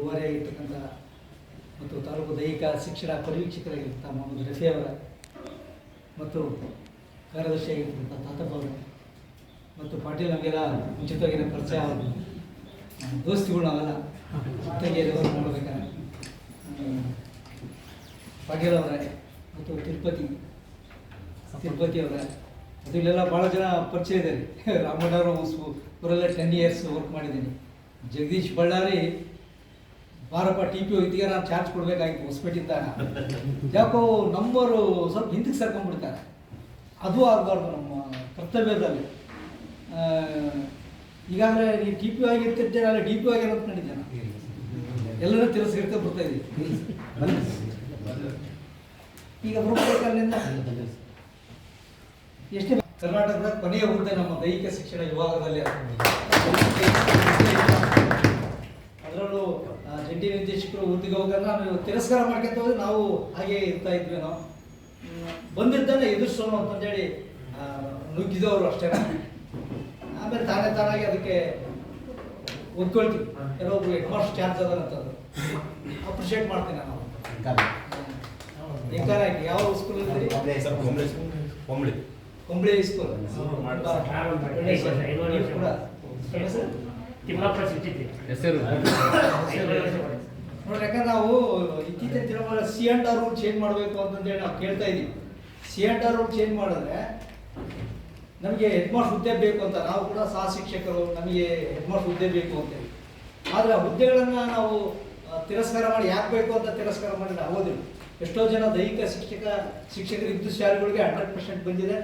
ರೂವಾರಿಯಾಗಿರ್ತಕ್ಕಂಥ ಮತ್ತು ತಾಲೂಕು ದೈಹಿಕ ಶಿಕ್ಷಣ ಪರಿವೀಕ್ಷಕರಾಗಿರ್ತಕ್ಕಂಥ ಮೊಹಮ್ಮದ್ ರಫಿ ಅವರ ಮತ್ತು ಕಾರ್ಯದರ್ಶಿಯಾಗಿರ್ತಕ್ಕಂಥ ತಾತಪ್ಪ ಅವರು ಮತ್ತು ಪಾಟೀಲ್ ನಮಗೆಲ್ಲ ಮುಂಚಿತವಾಗಿನ ಪರಿಚಯ ನಮ್ಮ ದೋಸ್ತಿಗಳು ನಾವೆಲ್ಲ ಜೊತೆಗೆ ನೋಡಬೇಕಾದ್ರೆ. ಪಾಟೀಲ್ ಅವರೇ ಮತ್ತು ತಿರುಪತಿ ತಿರುಪತಿ ಅವರ. ಮತ್ತು ಇಲ್ಲೆಲ್ಲ ಭಾಳ ಜನ ಪರಿಚಯ ಇದ್ದಾರೆ. ರಾಮಣ್ಣವರು ಊರಲ್ಲೇ ಟೆನ್ ಇಯರ್ಸ್ ವರ್ಕ್ ಮಾಡಿದ್ದೀನಿ. ಜಗದೀಶ್ ಬಳ್ಳಾರಿ ಬಾರಪ್ಪ ಟಿ ಪಿ ಇದಕ್ಕೆ ನಾನು ಚಾರ್ಜ್ ಕೊಡಬೇಕಾಗಿತ್ತು ಹೊಸಪೇಟಿಂದ ಯಾಕೋ ನಂಬರು ಸ್ವಲ್ಪ ಹಿಂದಕ್ಕೆ ಸರ್ಕೊಂಡ್ಬಿಡ್ತಾರೆ. ಅದು ಆಗಬಾರ್ದು ನಮ್ಮ ಕರ್ತವ್ಯದಲ್ಲಿ. ಈಗಾಗಲೇ ನೀವು ಟಿ ಪಿ ಆಗಿರ್ತಿದ್ದೇನೆ ನಾನು ಡಿ ಪಿ ಆಗಿರೋ ಎಲ್ಲರೂ ತಿರಸ್ಕರಿತ ಬರ್ತಾ ಇದ್ದೀವಿ. ಈಗ ಬರ್ಬೇಕಲ್ಲಿಂದ ಎಷ್ಟೇ ಕರ್ನಾಟಕದ ಕೊನೆಯ ಹುದ್ದೆ ನಮ್ಮ ದೈಹಿಕ ಶಿಕ್ಷಣ ವಿಭಾಗದಲ್ಲಿ ಜಂಟಿ ನಿರ್ದೇಶಕರು ಹುದ್ದೆಗೆ ಹೋಗೋದನ್ನ ನಾವು ತಿರಸ್ಕಾರ ಮಾಡ್ಕೊಂತ ಹೋದ್ರೆ ನಾವು ಹಾಗೆ ಇರ್ತಾ ಇದ್ವಿ ನಾವು. ಬಂದಿದ್ದನ್ನ ಎದುರಿಸೋಣ ಅಂತಂದೇಳಿ ನುಗ್ಗಿದವರು ಅಷ್ಟೇ. ಆಮೇಲೆ ತಾನೇ ತಾನಾಗಿ ಅದಕ್ಕೆ ಒದ್ಕೊಳ್ತೀವಿ ಕೆಲವೊಬ್ರು ಹೆಡ್ ಮಾಸ್ಟರ್ ಚಾರ್ಜ್ ಅದಾರಂತದ್ದು ಅಪ್ರಿಷಿಯೇಟ್ ಮಾಡ್ತೀನಿ ನಾನು. ಹೆಂಗಾರ ಯಾವ ಸ್ಕೂಲ್ ಇದ್ದೀರಿ? ಸರ್ ಕೊಂಬಳಿ ಕೊಂಬಳಿ ಕುಂಬ್ಳಿ ಸ್ಕೂಲ್ ಕೂಡ. ತಿಮ್ಮಾಪುರ ಹೆಸರು? ನೋಡ್ರಿ ಯಾಕಂದ್ರೆ ನಾವು ಇತ್ತೀಚಿನ ದಿನಗಳ C and R rule change ಮಾಡಬೇಕು ಅಂತಂದೇಳಿ ನಾವು ಕೇಳ್ತಾ ಇದೀವಿ C and R rule change ಮಾಡಿದ್ರೆ ನಮಗೆ ಹೆಡ್ ಮಾಸ್ಟರ್ ಹುದ್ದೆ ಬೇಕು ಅಂತ ನಾವು ಕೂಡ ಸಹ ಶಿಕ್ಷಕರು ನಮಗೆ ಹೆಡ್ ಮಾಸ್ಟರ್ ಹುದ್ದೆ ಬೇಕು ಅಂತೇಳಿ. ಆದರೆ ಆ ಹುದ್ದೆಗಳನ್ನು ನಾವು ತಿರಸ್ಕಾರ ಮಾಡಿ ಯಾಕೆ ಬೇಕು ಅಂತ ತಿರಸ್ಕಾರ ಮಾಡಿದ್ರೆ ಆಗೋದಿಲ್ಲ. ಎಷ್ಟೋ ಜನ ದೈಹಿಕ ಶಿಕ್ಷಕ ಶಿಕ್ಷಕರು ಇದ್ದು ಶಾಲೆಗಳಿಗೆ ಹಂಡ್ರೆಡ್ ಪರ್ಸೆಂಟ್ ಬಂದಿದೆ.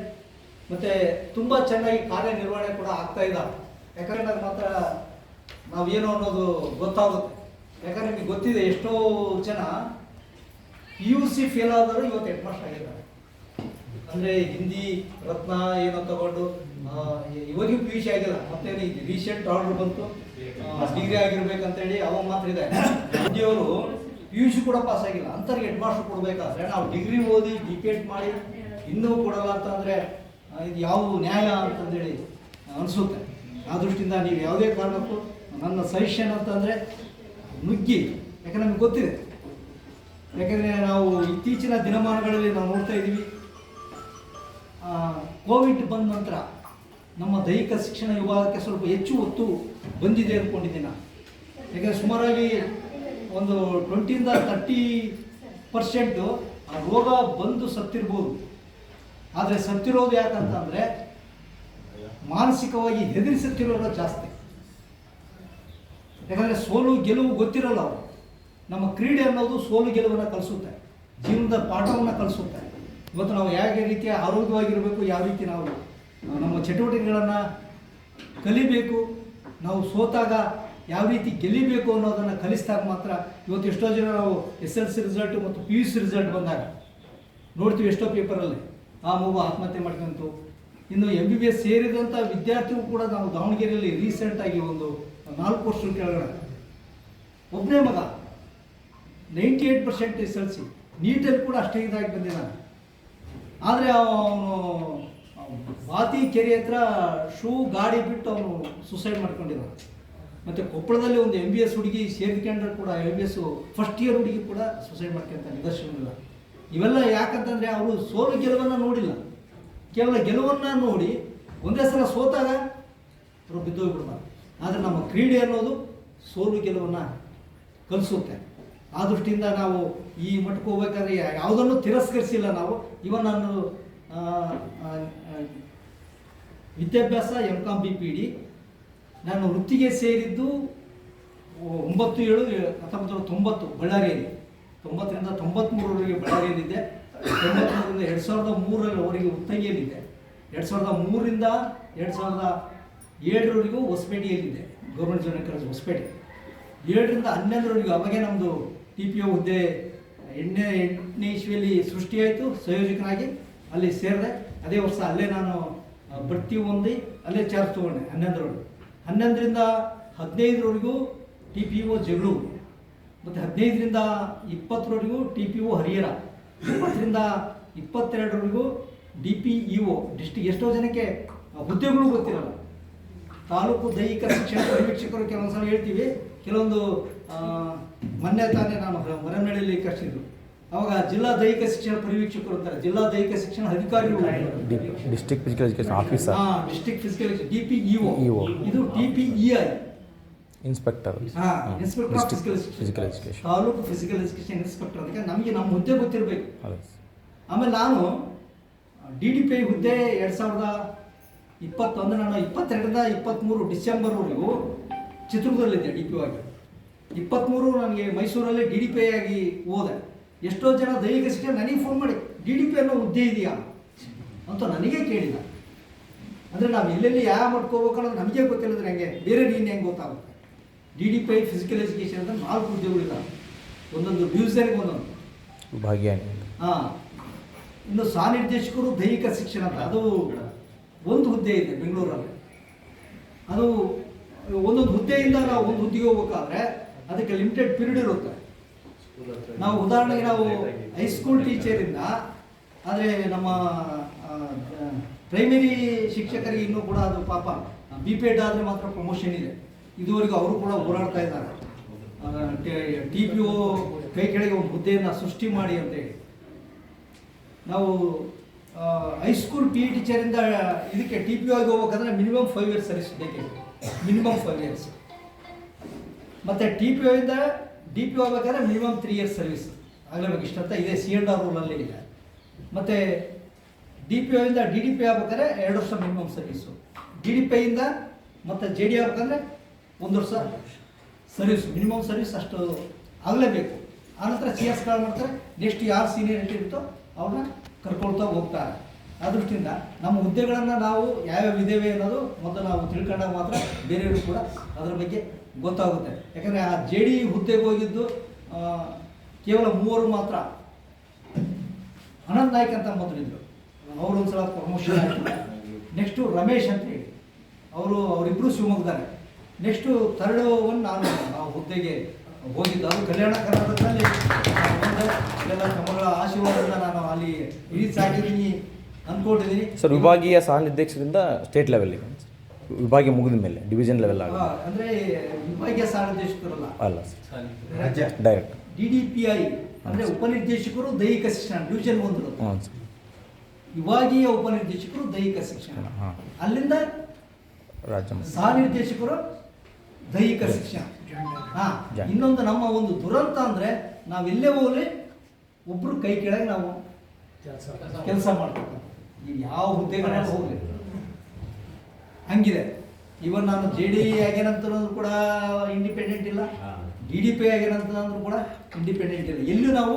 ಮತ್ತೆ ತುಂಬ ಚೆನ್ನಾಗಿ ಕಾರ್ಯನಿರ್ವಹಣೆ ಕೂಡ ಆಗ್ತಾ ಇದ್ದಾರೆ ಯಾಕಂದ್ರೆ ನಾನು ಮಾತ್ರ ನಾವೇನು ಅನ್ನೋದು ಗೊತ್ತಾಗುತ್ತೆ. ಯಾಕಂದ್ರೆ ನಿಮಗೆ ಗೊತ್ತಿದೆ ಎಷ್ಟೋ ಜನ ಪಿ ಯು ಸಿ ಫೇಲ್ ಆದರೂ ಇವತ್ತು ಹೆಡ್ ಮಾಸ್ಟರ್ ಆಗಿದ್ದಾರೆ. ಅಂದ್ರೆ ಹಿಂದಿ, ರತ್ನ ಏನೋ ತಗೊಂಡು ಇವಾಗಿಯೂ ಪಿ ಯು ಸಿ ಆಗಿಲ್ಲ. ಮತ್ತೆ ರೀಸೆಂಟ್ ಆರ್ಡರ್ ಬಂತು. ಡಿಗ್ರಿ ಆಗಿರ್ಬೇಕಂತೇಳಿ ಅವಾಗ ಮಾತ್ರ ಇದೆ. ಅವರು ಪಿ ಯು ಸಿ ಕೂಡ ಪಾಸ್ ಆಗಿಲ್ಲ. ಅಂತವ್ರಿಗೆ ಹೆಡ್ ಮಾಸ್ಟರ್ ಕೊಡ್ಬೇಕಾದ್ರೆ ನಾವು ಡಿಗ್ರಿ ಓದಿ ಡಿಪೇಟ್ ಮಾಡಿ ಇನ್ನೂ ಕೊಡಲ್ಲ ಅಂತಂದರೆ ಇದು ಯಾವ ನ್ಯಾಯ ಅಂತಂದೇಳಿ ಅನಿಸುತ್ತೆ. ಆ ದೃಷ್ಟಿಯಿಂದ ನೀವು ಯಾವುದೇ ಕಾರಣಕ್ಕೂ ನನ್ನ ಸಜೆಷನ್ ಅಂತಂದ್ರೆ ನುಗ್ಗಿ. ಯಾಕಂದ್ರೆ ನಮ್ಗೆ ಗೊತ್ತಿದೆ. ಯಾಕಂದ್ರೆ ನಾವು ಇತ್ತೀಚಿನ ದಿನಮಾನಗಳಲ್ಲಿ ನಾವು ನೋಡ್ತಾ ಇದ್ದೀವಿ. ಕೋವಿಡ್ ಬಂದ ನಂತರ ನಮ್ಮ ದೈಹಿಕ ಶಿಕ್ಷಣ ವಿಭಾಗಕ್ಕೆ ಸ್ವಲ್ಪ ಹೆಚ್ಚು ಒತ್ತು ಬಂದಿದೆ ಅಂದ್ಕೊಂಡಿದ್ದೀನಿ ನಾನು. ಯಾಕಂದರೆ ಸುಮಾರಾಗಿ ಒಂದು ಟ್ವೆಂಟಿಯಿಂದ ತರ್ಟಿ ಪರ್ಸೆಂಟು ಆ ರೋಗ ಬಂದು ಸತ್ತಿರ್ಬೋದು. ಆದರೆ ಸತ್ತಿರೋದು ಯಾಕಂತಂದರೆ ಮಾನಸಿಕವಾಗಿ ಹೆದರಿಸುತ್ತಿರೋರು ಜಾಸ್ತಿ. ಯಾಕಂದರೆ ಸೋಲು ಗೆಲುವು ಗೊತ್ತಿರಲ್ಲ ಅವರು. ನಮ್ಮ ಕ್ರೀಡೆ ಅನ್ನೋದು ಸೋಲು ಗೆಲುವನ್ನು ಕಲಿಸುತ್ತೆ. ಜೀವನದ ಪಾಠವನ್ನು ಕಲಿಸುತ್ತೆ. ಇವತ್ತು ನಾವು ಯಾವ ರೀತಿಯ ಆರೋಗ್ಯವಾಗಿರಬೇಕು, ಯಾವ ರೀತಿ ನಾವು ನಮ್ಮ ಚಟುವಟಿಕೆಗಳನ್ನು ಕಲಿಬೇಕು, ನಾವು ಸೋತಾಗ ಯಾವ ರೀತಿ ಗೆಲ್ಲಿಬೇಕು ಅನ್ನೋದನ್ನು ಕಲಿಸಿದಾಗ ಮಾತ್ರ ಇವತ್ತು ಎಷ್ಟೋ ಜನ ನಾವು ಎಸ್ ಎಲ್ ಸಿ ರಿಸಲ್ಟ್ ಮತ್ತು ಪಿ ಯು ಸಿ ರಿಸಲ್ಟ್ ಬಂದಾಗ ನೋಡ್ತೀವಿ ಎಷ್ಟೋ ಪೇಪರಲ್ಲಿ ಆ ಮಗು ಆತ್ಮಹತ್ಯೆ ಮಾಡ್ಕೊಂತು. ಇನ್ನು ಎಂ ಬಿ ಬಿ ಎಸ್ ಸೇರಿದಂಥ ವಿದ್ಯಾರ್ಥಿಗೂ ಕೂಡ ನಾವು ದಾವಣಗೆರೆಯಲ್ಲಿ ರೀಸೆಂಟಾಗಿ ಒಂದು ನಾಲ್ಕು ವರ್ಷ ಕೆಳಗಡೆ. ಒಬ್ಬನೇ ಮಗ ninety eight percent S L C ನೀಟಲ್ಲಿ ಕೂಡ ಅಷ್ಟೇ ಇದಾಗಿ ಬಂದಿದ್ದಾನೆ. ಆದರೆ ಅವನು ಬಾತಿ ಕೆರೆ ಹತ್ರ ಶೂ ಗಾಡಿ ಬಿಟ್ಟು ಅವನು ಸುಸೈಡ್ ಮಾಡ್ಕೊಂಡಿದ್ದಾನೆ. ಮತ್ತು ಕೊಪ್ಪಳದಲ್ಲಿ ಒಂದು ಎಂ ಬಿ ಎಸ್ ಹುಡುಗಿ ಸೇರಿಕೊಂಡ್ರೆ ಕೂಡ M B S first year ಹುಡುಗಿ ಕೂಡ ಸುಸೈಡ್ ಮಾಡ್ಕೊಂತ ನಿದರ್ಶನವಿಲ್ಲ ಇವೆಲ್ಲ ಯಾಕಂತಂದರೆ ಅವರು ಸೋಲು ಗೆಲುವನ್ನು ನೋಡಿಲ್ಲ. ಕೇವಲ ಗೆಲುವನ್ನು ನೋಡಿ ಒಂದೇ ಸಲ ಸೋತಾಗ ಅವರು ಬಿದ್ದೋಗ್ಬಿಡ್ತಾರೆ. ಆದರೆ ನಮ್ಮ ಕ್ರೀಡೆ ಅನ್ನೋದು ಸೋಲು ಗೆಲುವನ್ನು ಕಲಿಸುತ್ತೆ. ಆ ದೃಷ್ಟಿಯಿಂದ ನಾವು ಈ ಮಟ್ಟಕ್ಕೆ ಹೋಗ್ಬೇಕಾದ್ರೆ ಯಾವುದನ್ನು ತಿರಸ್ಕರಿಸಿಲ್ಲ ನಾವು. ಇವನ್ ನಾನು ವಿದ್ಯಾಭ್ಯಾಸ M com B P D ನಾನು ವೃತ್ತಿಗೆ ಸೇರಿದ್ದು ಒಂಬತ್ತು ಏಳು, ಹತ್ತೊಂಬತ್ತು ತೊಂಬತ್ತು ಬಳ್ಳಾರಿಯಲ್ಲಿ. ತೊಂಬತ್ತರಿಂದ ತೊಂಬತ್ತ್ಮೂರರವರೆಗೆ ಬಳ್ಳಾರಿಯಲ್ಲಿದ್ದೆ. ತೊಂಬತ್ಮೂರರಿಂದ ಎರಡು ಸಾವಿರದ ಮೂರರವರೆಗೆ ಉತ್ತಂಗಿಯಲ್ಲಿದ್ದೆ. ಎರಡು ಸಾವಿರದ ಮೂರರಿಂದ ಎರಡು ಸಾವಿರದ ಏಳರವರೆಗೂ ಹೊಸಪೇಟೆಯಲ್ಲಿದೆ. Government junior college Hospet. ಏಳರಿಂದ ಹನ್ನೊಂದರವರೆಗೂ ಅವಾಗೇ ನಮ್ಮದು ಟಿ ಪಿ ಒ ಹುದ್ದೆ ಎಂಟನೇ ಎಂಟನೇ ಇಶ್ವಿಯಲ್ಲಿ ಸೃಷ್ಟಿಯಾಯಿತು ಸಂಯೋಜಕನಾಗಿ ಅಲ್ಲಿ ಸೇರಿದೆ. ಅದೇ ವರ್ಷ ಅಲ್ಲೇ ನಾನು ಬಡ್ತಿ ಹೊಂದಿ ಅಲ್ಲೇ ಚಾರ್ಜ್ ತೊಗೊಂಡೆ ಹನ್ನೊಂದರವರೆಗೂ. ಹನ್ನೊಂದರಿಂದ ಹದಿನೈದರವರೆಗೂ ಟಿ ಪಿ ಒ ಜಗಳೂರು. ಮತ್ತು ಹದಿನೈದರಿಂದ ಇಪ್ಪತ್ತರವರೆಗೂ ಟಿ ಪಿ ಒ ಹರಿಹರ. ಇಪ್ಪತ್ತರಿಂದ ಇಪ್ಪತ್ತೆರಡರವರೆಗೂ D P E O district ಎಷ್ಟೋ ಜನಕ್ಕೆ ಹುದ್ದೆಗಳು ಗೊತ್ತಿರಲ್ಲ. ತಾಲೂಕು ದೈಹಿಕ ಶಿಕ್ಷಣ ಪರಿವೀಕ್ಷಕರು ಕೆಲವೊಂದು ಸಲ ಹೇಳ್ತೀವಿ. ಕೆಲವೊಂದು ಮೊನ್ನೆ ತಾನೇ ನಾನು ಹೊರನಡೆಯಲ್ಲಿ ಕಷ್ಟಿದ್ರು ಅವಾಗ ಜಿಲ್ಲಾ ದೈಹಿಕ ಶಿಕ್ಷಣ ಪರಿವೀಕ್ಷಕರು ಅಂತಾರೆ. ಜಿಲ್ಲಾ ದೈಹಿಕ ಶಿಕ್ಷಣ ಅಧಿಕಾರಿಗಳು district physical education officer. District physical D P E O. ಇದು D P E I. Inspector. ಹಾ, inspector physical physical education. Taluk physical education inspector ಅದಕ್ಕೆ ನಮಗೆ ನಮ್ಮ ಹುದ್ದೆ ಗೊತ್ತಿರಬೇಕು. ಆಮೇಲೆ ನಾನು ಡಿ ಡಿ ಪಿ ಐ ಹುದ್ದೆ ಎರಡು ಸಾವಿರದ ಇಪ್ಪತ್ತೊಂದು ನಾನು ಇಪ್ಪತ್ತೆರಡರಿಂದ ಇಪ್ಪತ್ತ್ಮೂರು ಡಿಸೆಂಬರ್ವರೆಗೂ ಚಿತ್ರದುರ್ಗದಲ್ಲಿದ್ದೆ ಡಿ ಪಿ ಆಗಿ ಇಪ್ಪತ್ತ್ಮೂರು ನನಗೆ ಮೈಸೂರಲ್ಲೇ ಡಿ ಡಿ ಪಿ ಆಗಿ ಹೋದೆ. ಎಷ್ಟೋ ಜನ ದೈಹಿಕ ಶಿಕ್ಷಣ ನನಗೆ ಫೋನ್ ಮಾಡಿ ಡಿ ಡಿ ಪಿ ಅನ್ನೋ ಹುದ್ದೆ ಇದೆಯಾ? ಅಂತ ನನಗೆ ಕೇಳಿಲ್ಲ ಅಂದರೆ ನಾವು ಎಲ್ಲೆಲ್ಲಿ ಯಾವ ಮಾಡ್ಕೋಬೇಕು ಅನ್ನೋದು ನಮಗೆ ಗೊತ್ತಿಲ್ಲದ್ರೆ ಹೆಂಗೆ? ಬೇರೆ ನೀನು ಹೆಂಗೆ ಗೊತ್ತಾಗುತ್ತೆ? D D P physical education ಅಂತ ನಾಲ್ಕು ಹುದ್ದೆಗಳಿದ್ದಾವೆ ಒಂದೊಂದು ಡಿವಿಷನ್ಗೆ ಒಂದೊಂದು. ಭಾಗ್ಯ. ಹಾಂ. ಇನ್ನು ಸಹನಿರ್ದೇಶಕರು ದೈಹಿಕ ಶಿಕ್ಷಣ ಅಂತ ಅದು ಒಂದು ಹುದ್ದೆ ಇದೆ ಬೆಂಗಳೂರಲ್ಲಿ. ಅದು ಒಂದೊಂದು ಹುದ್ದೆಯಿಂದ ನಾವು ಒಂದು ಹುದ್ದೆಗೆ ಹೋಗ್ಬೇಕಾದ್ರೆ ಅದಕ್ಕೆ ಲಿಮಿಟೆಡ್ ಪೀರಿಯಡ್ ಇರುತ್ತೆ. ನಾವು ಉದಾಹರಣೆಗೆ ನಾವು ಹೈಸ್ಕೂಲ್ ಟೀಚರಿಂದ ಆದರೆ ನಮ್ಮ ಪ್ರೈಮರಿ ಶಿಕ್ಷಕರಿಗೆ ಇನ್ನೂ ಕೂಡ ಅದು ಪಾಪ ಬಿ ಪಿ ಎಡ್ ಆದರೆ ಮಾತ್ರ ಪ್ರಮೋಷನ್ ಇದೆ. ಇದುವರೆಗೂ ಅವರು ಕೂಡ ಹೋರಾಡ್ತಾ ಇದ್ದಾರೆ. ಟಿ ಪಿ ಒ ಕೈ ಕೆಳಗೆ ಒಂದು ಹುದ್ದೆಯನ್ನು ಸೃಷ್ಟಿ ಮಾಡಿ ಅಂತೇಳಿ. ನಾವು ಹೈಸ್ಕೂಲ್ ಪಿ ಇ ಟೀಚರಿಂದ ಇದಕ್ಕೆ ಟಿ ಪಿ ಆಗಿ ಹೋಗ್ಬೇಕಂದ್ರೆ ಮಿನಿಮಮ್ ಫೈವ್ ಇಯರ್ಸ್ ಸರ್ವಿಸ್ ಬೇಕಿದೆ ಮಿನಿಮಮ್ ಫೈವ್ ಇಯರ್ಸ್ ಮತ್ತು ಟಿ ಪಿ ಇಂದ ಡಿ ಪಿ ಹೋಗ್ಬೇಕಾದ್ರೆ ಮಿನಿಮಮ್ ತ್ರೀ ಇಯರ್ಸ್ ಸರ್ವಿಸ್ ಆಗಲೇಬೇಕು, ಇಷ್ಟಂತ ಇದೆ ಸಿ ಎನ್ ಆರ್ ರೂಲಲ್ಲಿ ಇದೆ ಮತ್ತು ಡಿ ಪಿ ಇಂದ ಡಿ ಡಿ ಪಿ ಆಗ್ಬೇಕಾದ್ರೆ ಎರಡು ವರ್ಷ ಮಿನಿಮಮ್ ಸರ್ವಿಸು ಡಿ ಡಿ ಪಿಯಿಂದ ಮತ್ತು ಜೆ ಡಿ ಆಗ್ಬೇಕಂದ್ರೆ ಒಂದು ವರ್ಷ ಸರ್ವಿಸ್ ಮಿನಿಮಮ್ ಸರ್ವಿಸ್ ಅಷ್ಟು ಆಗಲೇಬೇಕು. ಆನಂತರ ಸಿ ಎಸ್ ಕಾಲ್ ಮಾಡ್ತಾರೆ. ನೆಕ್ಸ್ಟ್ ಯಾರು ಸೀನಿಯರ್ ಇರುತ್ತೋ ಅವ್ರನ್ನ ಕರ್ಕೊಳ್ತಾ ಹೋಗ್ತಾರೆ. ಆ ದೃಷ್ಟಿಯಿಂದ ನಮ್ಮ ಹುದ್ದೆಗಳನ್ನು ನಾವು ಯಾವ್ಯಾವ ಇದ್ದೇವೆ ಅನ್ನೋದು ಮೊದಲು ನಾವು ತಿಳ್ಕೊಂಡಾಗ ಮಾತ್ರ ಬೇರೆಯವರು ಕೂಡ ಅದರ ಬಗ್ಗೆ ಗೊತ್ತಾಗುತ್ತೆ. ಯಾಕಂದರೆ ಆ ಜೆ ಡಿ ಹುದ್ದೆಗೆ ಹೋಗಿದ್ದು ಕೇವಲ ಮೂವರು ಮಾತ್ರ. ಅನಂತ್ ನಾಯ್ಕ್ ಅಂತ ಮೊದಲಿದ್ರು ಅವರು ಒಂದ್ಸಲ ಪ್ರಮೋಷನ್ ಆಯಿತು. ನೆಕ್ಸ್ಟು ರಮೇಶ್ ಅಂತ ಹೇಳಿ. ಅವರು ಅವರಿಬ್ಬರು ಶಿವಮೊಗ್ಗದಾರೆ ನೆಕ್ಸ್ಟು ತರಳುವನ್ನು ನಾನು ಆ ಹುದ್ದೆಗೆ ಹೋಗಿದ್ದು. ಅದು ಕಲ್ಯಾಣ ಕರ್ನಾಟಕದಲ್ಲಿ ಎಲ್ಲ ಆಶೀರ್ವಾದದಿಂದ ನಾನು ಅಲ್ಲಿ ರೀಚ್ ಆಗಿದ್ದೀನಿ ಅಂದ್ಕೊಂಡಿದ್ದೀನಿ ಸರ್ ವಿಭಾಗೀಯ ಸಹ ನಿರ್ದೇಶಕರಿಂದ ಸ್ಟೇಟ್ ಲೆವೆಲ್ಗೆ ವಿಭಾಗೀಯ ಮುಗಿದ ಮೇಲೆ ಡಿವಿಷನ್ ಲೆವೆಲ್ ಆಗ ಅಂದ್ರೆ ವಿಭಾಗೀಯ ಸಹ ನಿರ್ದೇಶಕರಲ್ಲ ಅಲ್ಲ? ಸರ್ ರಾಜ್ಯ. Direct D D P I ಅಂದ್ರೆ ಉಪನಿರ್ದೇಶಕರು ದೈಹಿಕ ಶಿಕ್ಷಣ ಡಿವಿಷನ್ ಒಂದು ಸರ್ ವಿಭಾಗೀಯ ಉಪನಿರ್ದೇಶಕರು ದೈಹಿಕ ಶಿಕ್ಷಣ. ಅಲ್ಲಿಂದ ರಾಜ್ಯ ಸಹ ನಿರ್ದೇಶಕರು ದೈಹಿಕ ಶಿಕ್ಷಣ. ಹಾ ಇನ್ನೊಂದು ನಮ್ಮ ಒಂದು ದುರಂತ ಅಂದ್ರೆ ನಾವೆಲ್ಲೇ ಹೋಗ್ಲಿ ಒಬ್ರು ಕೈ ಕೆಳಗೆ ನಾವು ಕೆಲಸ ಮಾಡ್ತೀವಿ. ನೀವು ಯಾವ ಹುದ್ದೆಗಳನ್ನ ಹೋಗಲಿ. ಹಂಗಿದೆ. ಇವನ್ ನಾನು ಜೆ ಡಿ ಆಗ್ಯಾನಂತ ಕೂಡ ಇಂಡಿಪೆಂಡೆಂಟ್ ಇಲ್ಲ. ಡಿ ಡಿ ಪಿ ಆಗ್ಯಾನಂತ ಅಂದ್ರೂ ಕೂಡ ಇಂಡಿಪೆಂಡೆಂಟ್ ಇಲ್ಲ. ಎಲ್ಲೂ ನಾವು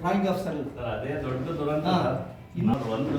ಡ್ರಾಯಿಂಗ್ ಆಫೀಸರ್ ಇಲ್ಲ. ಸರ್ ಅದೇ ದೊಡ್ಡ ದುರಂತ ಒಂದು